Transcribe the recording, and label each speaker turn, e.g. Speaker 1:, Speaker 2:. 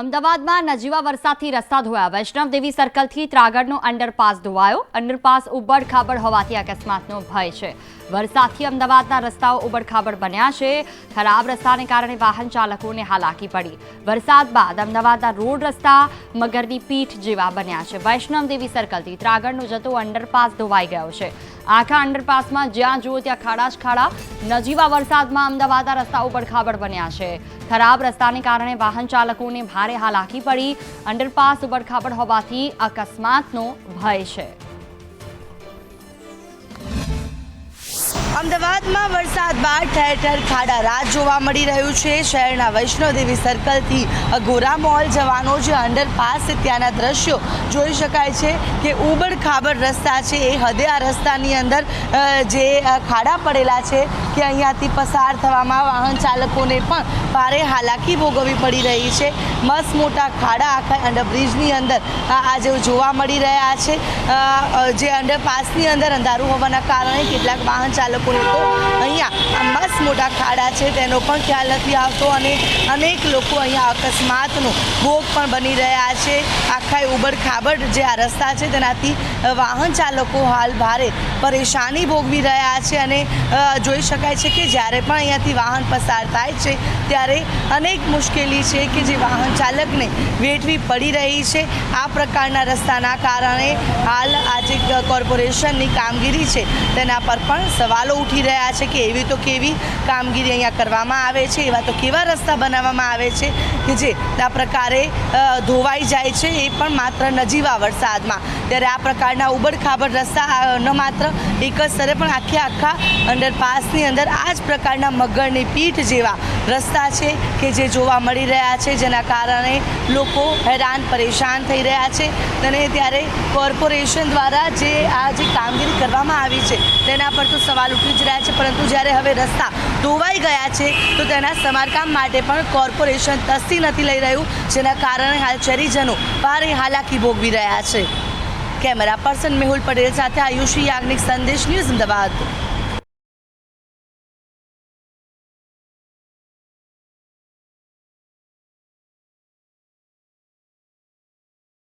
Speaker 1: અમદાવાદમાં નજીવા વરસાદથી રસ્તા ધોયા. વૈષ્ણવ દેવી સર્કલથી ત્રાગડનો અંડરપાસ ધોવાયો. અંડરપાસ ઉબડ ખાબડ હોવાથી અકસ્માતનો ભય છે. વરસાદથી અમદાવાદના રસ્તાઓ ઉબડખાબડ બન્યા છે. ખરાબ રસ્તાને કારણે વાહન ચાલકોને હાલાકી પડી. વરસાદ બાદ અમદાવાદના રોડ રસ્તા મગરની પીઠ જેવા બન્યા છે. વૈષ્ણવ દેવી સર્કલથી ત્રાગડનો જતો અંડરપાસ ધોવાઈ ગયો છે. આખા અંડરપાસમાં જ્યાં જુઓ ત્યાં ખાડા જ ખાડા. નજીવા વરસાદમાં અમદાવાદના રસ્તા ઉબડખાબડ બન્યા છે. ખરાબ રસ્તાને કારણે વાહન ચાલકોને ભારે હાલાકી પડી. અંડરપાસ ઉબડખાબડ હોવાથી અકસ્માતનો ભય છે.
Speaker 2: અમદાવાદમાં વરસાદ બાદ ઠેર ઠેર ખાડા રાત જોવા મળી રહ્યું છે. શહેરના વૈષ્ણોદેવી સર્કલથી ગોરા મોલ જવાનો જે અંડરપાસ છે ત્યાંના દ્રશ્યો જોઈ શકાય છે કે ઉબડ ખાબડ રસ્તા છે. એ હદે આ રસ્તાની અંદર જે ખાડા પડેલા છે. કે અહીંયાથી પસાર થવામાં વાહન ચાલકોને પણ ભારે હાલાકી ભોગવવી પડી રહી છે. મસ્ત મોટા ખાડા આખા અંડરબ્રિજની અંદર આજે જોવા મળી રહ્યા છે. જે અંડરપાસની અંદર અંધારું હોવાના કારણે કેટલાક વાહન ચાલકોને તો અહીંયા મસ્ત મોટા ખાડા છે, તેનો પણ ખ્યાલ નથી આવતો અને અનેક લોકો અહીંયા અકસ્માતનો ભોગ પણ બની રહ્યા છે. આખા ઉબડ ખાબડ જે આ રસ્તા છે, તેનાથી વાહન ચાલકો હાલ ભારે પરેશાની ભોગવી રહ્યા છે અને જોઈ શકાય છે કે જ્યારે પણ અહીંયાથી વાહન પસાર થાય છે, ત્યારે અનેક મુશ્કેલી છે કે જે વાહન ચાલકને વેઠવી પડી રહી છે. આ પ્રકારના રસ્તાના કારણે હાલ આજે જે કોર્પોરેશનની કામગીરી છે. તેના પર પણ સવાલો ઉઠી રહ્યા છે કે એવી તો કેવી કામગીરી અહીંયા કરવામાં આવે છે, એવા તો કેવા રસ્તા બનાવવામાં આવે છે કે જે આ પ્રકારે ધોવાઈ જાય છે એ પણ માત્ર નજીવા વરસાદમાં. ત્યારે આ પ્રકારના ઉબડખાબડ રસ્તા ન માત્ર એક જ સ્તરે પણ આખે આખા અંડરપાસની અંદર આ જ પ્રકારના મગરની પીઠ જેવા રસ્તા છે કે જે જોવા મળી રહ્યા છે, જેના કારણે લોકો હેરાન, પરેશાન થઈ રહ્યા છે. અને ત્યારે કોર્પોરેશન દ્વારા જે આ જે કામગીરી કરવામાં આવી છે, તેના પર તો સવાલ ઉઠી જ રહ્યા છે. પરંતુ જ્યારે હવે રસ્તા ધોવાઈ ગયા છે, તો તેના સમારકામ માટે પણ કોર્પોરેશન તસ્તી નથી લઈ રહ્યું, જેના કારણે હાલ શહેરીજનો ભારે હાલાકી ભોગવી રહ્યા છે. કેમેરા પર્સન મેહુલ પટેલ સાથે આયુષી યાજ્ઞિક સંદેશ ન્યૂઝ અમદાવાદ.